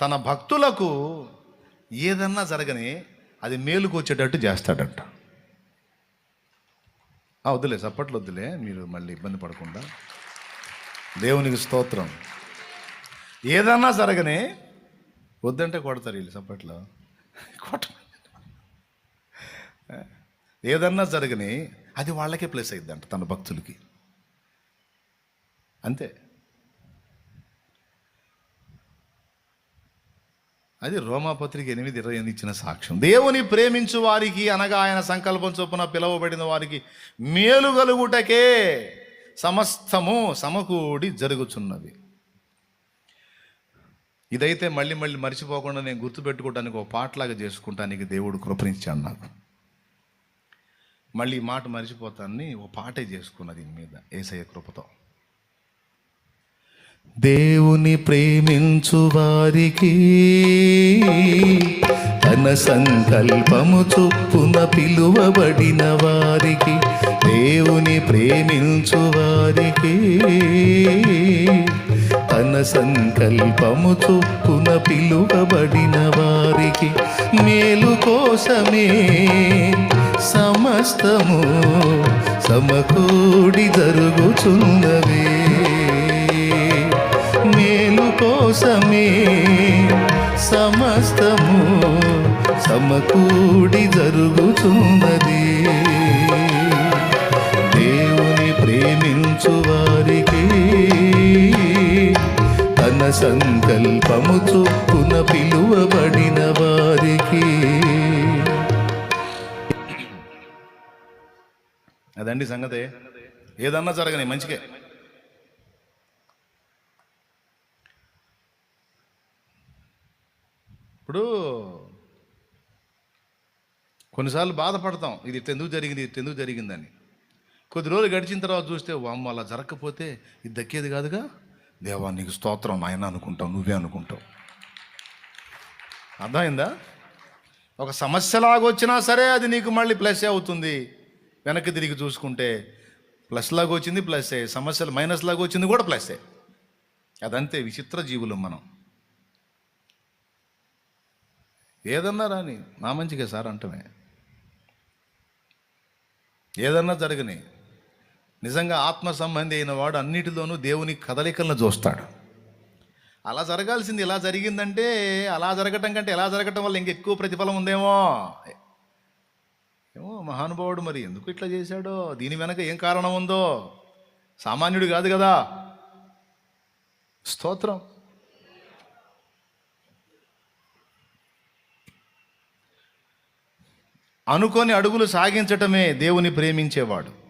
తన భక్తులకు ఏదన్నా జరగని అది మేలుకు వచ్చేటట్టు చేస్తాడంట వద్దులే చప్పట్లు వద్దులే మీరు మళ్ళీ ఇబ్బంది పడకుండా. దేవునికి స్తోత్రం. ఏదన్నా జరగని వద్దంటే కొడతారు వీళ్ళు చప్పట్లో కొట్ట ఏదన్నా జరగని అది వాళ్ళకే ప్లేస్ అయిందంట తన భక్తులకి. అంతే. అది రోమాపత్రిక ఎనిమిది ఇరవై ఎనిమిది ఇచ్చిన సాక్ష్యం. దేవుని ప్రేమించు వారికి అనగా ఆయన సంకల్పం చొప్పున పిలువబడిన వారికి మేలు కలుగుటకే సమస్తము సమకూడి జరుగుచున్నది. ఇదైతే మళ్ళీ మళ్ళీ మర్చిపోకుండా నేను గుర్తుపెట్టుకోవడానికి ఒక పాటలాగా చేసుకుంటానికి దేవుడు కృపణించాడు నాకు. మళ్ళీ ఈ మాట మర్చిపోతానని ఒక పాటే చేసుకున్నది దీని మీద ఏసయ్య కృపతో. దేవుని ప్రేమించు వారికి తన సంకల్పము చొప్పున పిలువబడిన వారికి దేవుని ప్రేమించు వారికి తన సంకల్పము చొప్పున పిలువబడిన వారికి మేలు కోసమే సమస్తము సమకూడి జరుగుచున్నవే. కోసమే సమస్తము సమకూడి జరుగుతున్నది దేవుని ప్రేమించు వారికి తన సంకల్పము చొప్పున పిలువబడిన వారికి. అదండి సంగతే. ఏదన్నా జరగని మంచిగా ఇప్పుడు కొన్నిసార్లు బాధపడతాం ఇది ఇట్లా ఎందుకు జరిగింది ఇట్లా ఎందుకు జరిగిందని. కొద్ది రోజులు గడిచిన తర్వాత చూస్తే వామ్మ అలా జరగకపోతే ఇది దక్కేది కాదుగా? దేవా నీకు స్తోత్రం నాయన అనుకుంటావు నువ్వే అనుకుంటావు. అర్థమైందా? ఒక సమస్యలాగా వచ్చినా సరే అది నీకు మళ్ళీ ప్లస్ అవుతుంది. వెనక్కి తిరిగి చూసుకుంటే ప్లస్ లాగా వచ్చింది ప్లస్సే సమస్యలు మైనస్ లాగా వచ్చింది కూడా ప్లస్సే అదంతే విచిత్ర జీవులు మనం. ఏదన్నా రాని నా మంచిగా సార్ అంటమే. ఏదన్నా జరగని నిజంగా ఆత్మ సంబంధి అయిన వాడు అన్నిటిలోనూ దేవుని కదలికలను చూస్తాడు అలా జరగాల్సింది ఇలా జరిగిందంటే అలా జరగటం కంటే ఎలా జరగటం వల్ల ఇంకెక్కువ ప్రతిఫలం ఉందేమో? ఏమో మహానుభావుడు మరి ఎందుకు ఇట్లా చేశాడో? దీని వెనక ఏం కారణం ఉందో? సామాన్యుడు కాదు కదా. స్తోత్రం. అనుకొని అడుగులు సాగించటమే దేవుని ప్రేమించేవాడు.